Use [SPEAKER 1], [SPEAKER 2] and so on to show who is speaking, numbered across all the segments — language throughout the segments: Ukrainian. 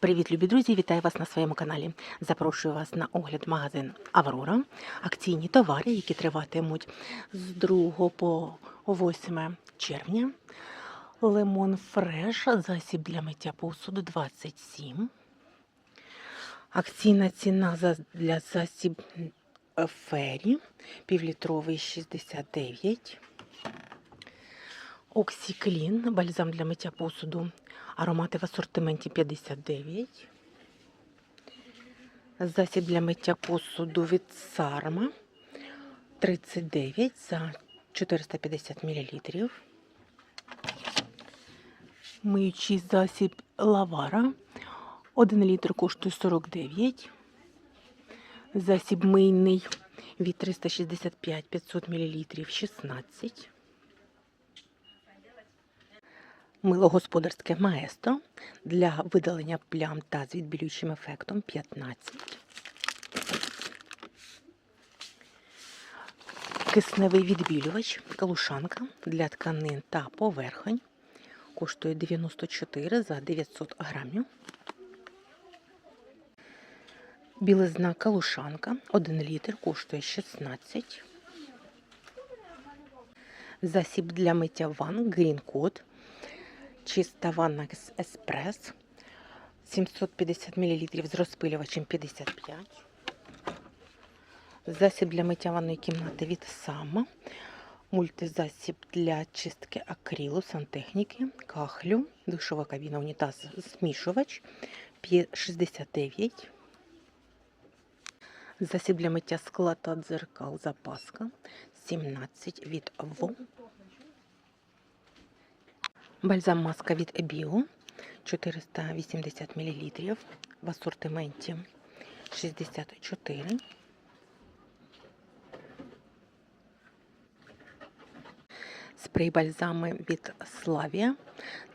[SPEAKER 1] Привіт, любі друзі! Вітаю вас на своєму каналі. Запрошую вас на огляд магазин Аврора. Акційні товари, які триватимуть з 2 по 8 червня. Лимон фреш, засіб для миття посуду 27. Акційна ціна для засіб фері півлітровий 69. Оксіклін, бальзам для миття посуду, аромати в асортименті 59. Засіб для миття посуду від Сарма 39 за 450 мл. Миючий засіб Лавара 1 літр коштує 49. Засіб мийний від 365 500 мл 16. Мило господарське маестро для видалення плям та з відбілюючим ефектом 15. Кисневий відбілювач калушанка для тканин та поверхонь коштує 94 за 900 грамів. Білизна калушанка 1 літр коштує 16. Засіб для миття ванн Green Code Чиста ванна еспрес 750 мл з розпилювачем 55. Засіб для миття ванної кімнати від Сама. Мультизасіб для чистки акрилу, сантехніки, кахлю, душова кабіна, унітаз, змішувач 69. Засіб для миття скла та дзеркал запаска 17 від ВО. Бальзам маска від Ebio 480 мл в асортименті 64. Спрей бальзами від Славія,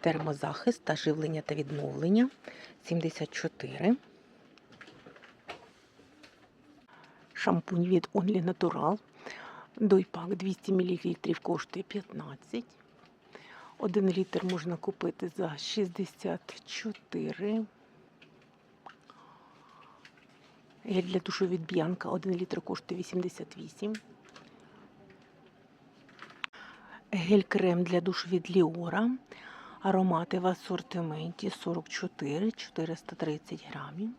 [SPEAKER 1] термозахист та живлення та відновлення 74. Шампунь від Only Natural. Дойпак 200 мл коштує 15. Один літр можна купити за 64. Гель для душу від Б'янка 1 літр коштує 88. Гель-крем для душу від Ліора. Аромати в асортименті 44 430 грамів.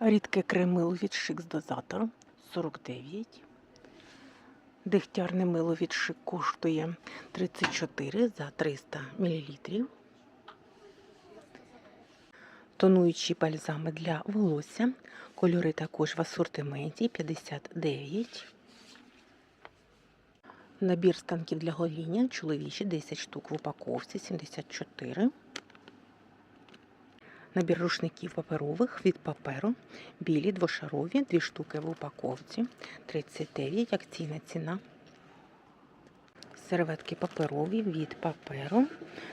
[SPEAKER 1] Рідке кремило від Шикс дозатор 49. Дегтярне мило від Шик коштує 34 за 300 мл. Тонуючі бальзами для волосся. Кольори також в асортименті 59. Набір станків для гоління чоловічі 10 штук в упаковці 74. Набір рушників паперових від паперу. Білі двошарові, 2 штуки в упаковці 39. Акційна ціна. Серветки паперові від паперу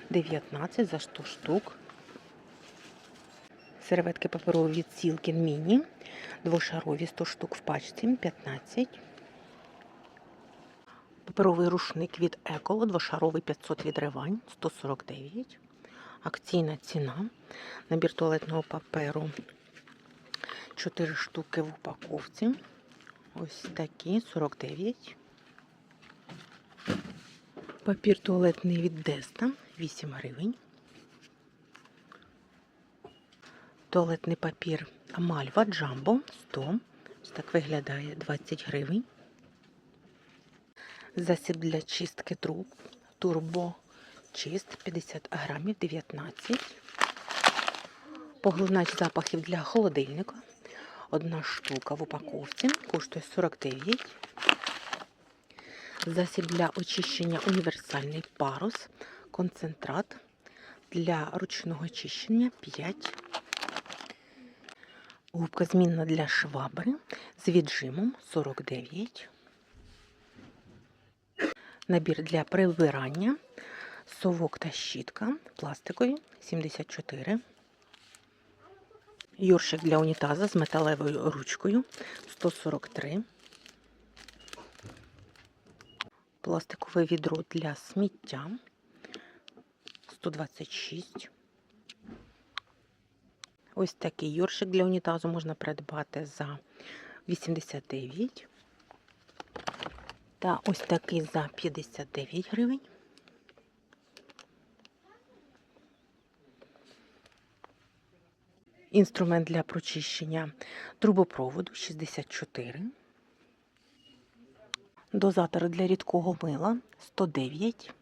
[SPEAKER 1] 19 за 100 штук. Серветки паперові від Silkin Mini. Двошарові 100 штук в пачці 15. Паперовий рушник від Еколо, двошаровий 500 відривань 149. Акційна ціна. Набір туалетного паперу 4 штуки в упаковці. Ось такі 49. Папір туалетний від Деста 8 гривень. Туалетний папір Мальва Джамбо 100. Ось так виглядає 20 гривень. Засіб для чистки труб Турбо Чист 50 грамів 19. Поглинач запахів для холодильника. Одна штука в упаковці. Коштує 49. Засіб для очищення універсальний парус. Концентрат для ручного очищення 5. Губка змінна для швабри з віджимом 49. Набір для прибирання. Совок та щітка пластикові 74. Йоршик для унітаза з металевою ручкою 143. Пластикове відро для сміття 126. Ось такий йоршик для унітазу можна придбати за 89. Та ось такий за 59 гривень. Інструмент для прочищення трубопроводу 64. Дозатор для рідкого мила 109.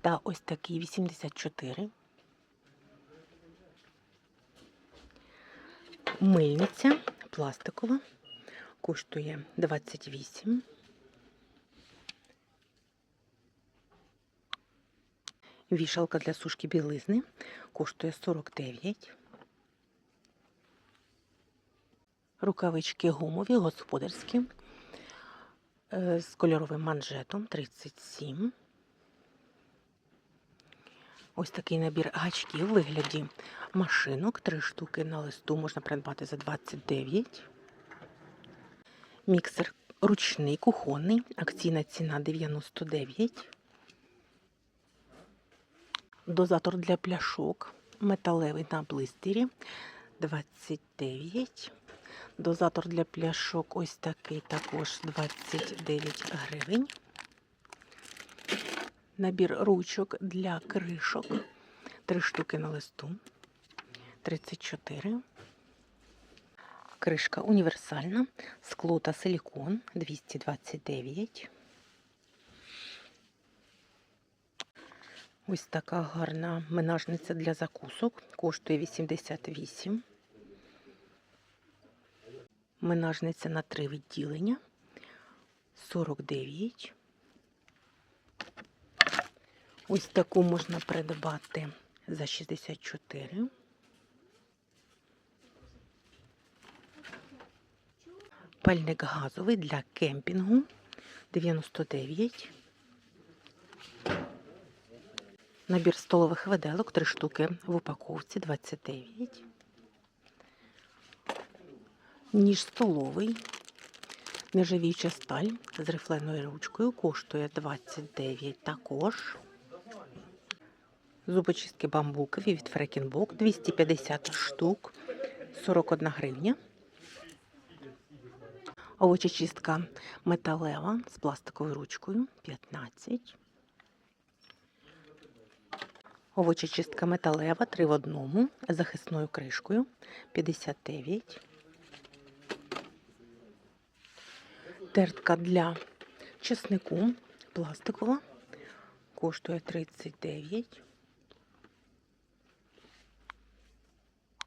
[SPEAKER 1] Та ось такий 84. Мильниця пластикова коштує 28. Вішалка для сушки білизни коштує 49. Рукавички гумові, господарські е, з кольоровим манжетом 37. Ось такий набір гачків у вигляді машинок. Три штуки на листу можна придбати за 29. Міксер ручний, кухонний. Акційна ціна 99. Дозатор для пляшок. Металевий на блистері 29. Дозатор для пляшок ось такий також 29 гривень. Набір ручок для кришок. Три штуки на листу. 34. Кришка універсальна. Скло та силікон 229. Ось така гарна менажниця для закусок. Коштує 88. Менажниця на три відділення 49. Ось таку можна придбати за 64. Пальник газовий для кемпінгу 99. Набір столових виделок 3 штуки в упаковці 29. Ніж столовий. Нержавіюча сталь з рифленою ручкою коштує 29 також. Зубочистки бамбукові від Фрекінбок 250 штук 41 гривня. Овочечистка металева з пластиковою ручкою 15. Овочечистка металева 3 в одному з захисною кришкою 59. Тертка для чеснику пластикова коштує 39.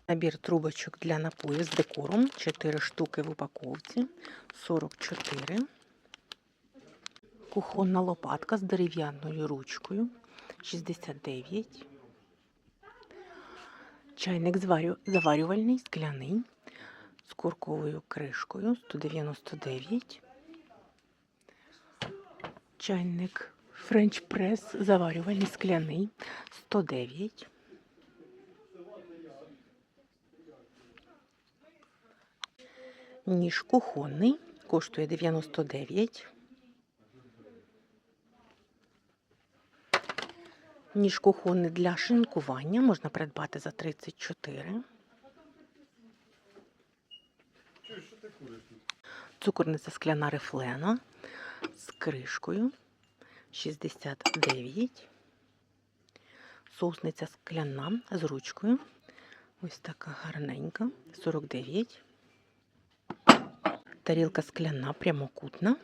[SPEAKER 1] Набір трубочок для напою з декором 4 штуки в упаковці 44. Кухонна лопатка з дерев'яною ручкою 69. Чайник заварювальний скляний з курковою кришкою 199. Чайник Френч прес заварювальний скляний 109. Ніж кухонний коштує 99. Ніж кухонний для шинкування можна придбати за 34. Цукорниця скляна рифлена з кришкою 69. Соусниця скляна з ручкою. Ось така гарненька 49. Тарілка скляна прямокутна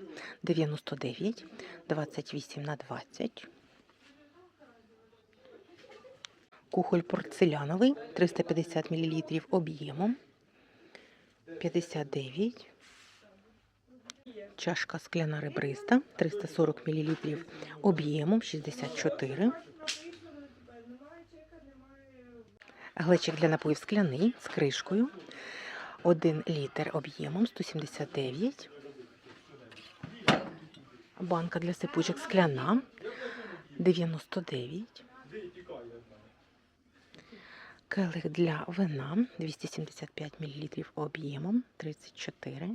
[SPEAKER 1] 99, 28 на 20. Кухоль порцеляновий 350 мл об'ємом 59. Чашка скляна ребриста 340 мл об'ємом 64. Глечик для напоїв скляний з кришкою 1 літр об'ємом 179. Банка для сипучок скляна 99. Келих для вина 275 мл об'ємом 34.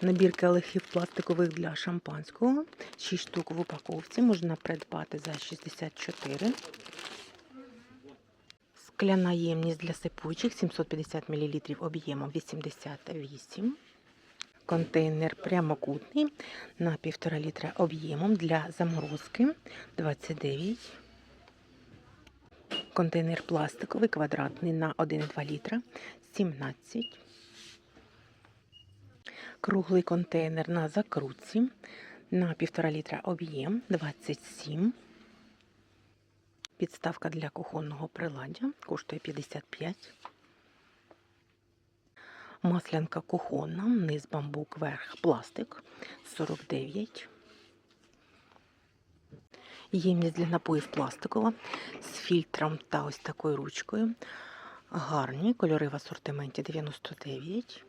[SPEAKER 1] Набір келихів пластикових для шампанського. 6 штук в упаковці можна придбати за 64. Скляна ємність для сипучих 750 мл об'ємом 88. Контейнер прямокутний на 1,5 літра об'ємом для заморозки 29. Контейнер пластиковий квадратний на 1,2 літра 17. Круглий контейнер на закрутці на 1,5 літра об'єм 27. Підставка для кухонного приладдя коштує 55. Маслянка кухонна, низ бамбук, верх пластик 49. Ємність для напоїв пластикова з фільтром та ось такою ручкою. Гарні кольори в асортименті 99.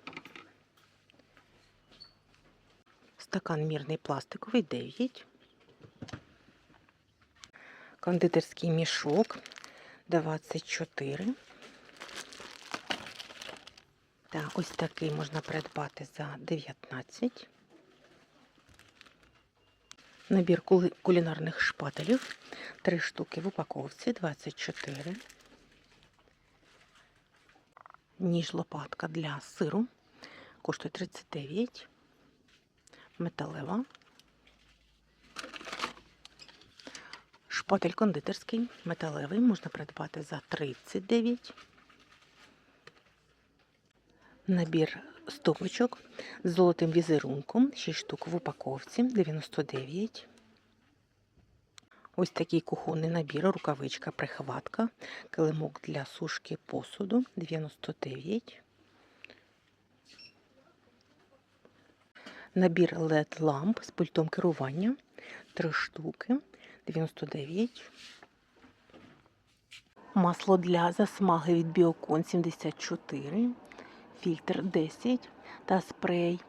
[SPEAKER 1] Стакан мірний пластиковий 9. Кондитерський мішок 24. Так, ось такий можна придбати за 19. Набір кулінарних шпателів. Три штуки в упаковці 24. Ніж лопатка для сиру. Коштує 39. Металева. Шпатель кондитерський, металевий, можна придбати за 39. Набір стопочок з золотим візерунком, 6 штук в упаковці, 99. Ось такий кухонний набір, рукавичка, прихватка, килимок для сушки посуду, 99. Набір LED ламп з пультом керування, 3 штуки, 99. Масло для засмаги від Біокон 74, фільтр 10 та спрей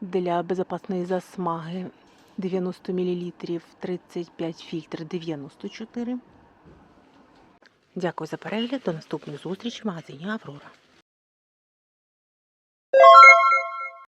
[SPEAKER 1] для безпечної засмаги 90 мл, 35 фільтр 94. Дякую за перегляд. До наступної зустрічі в магазині Аврора.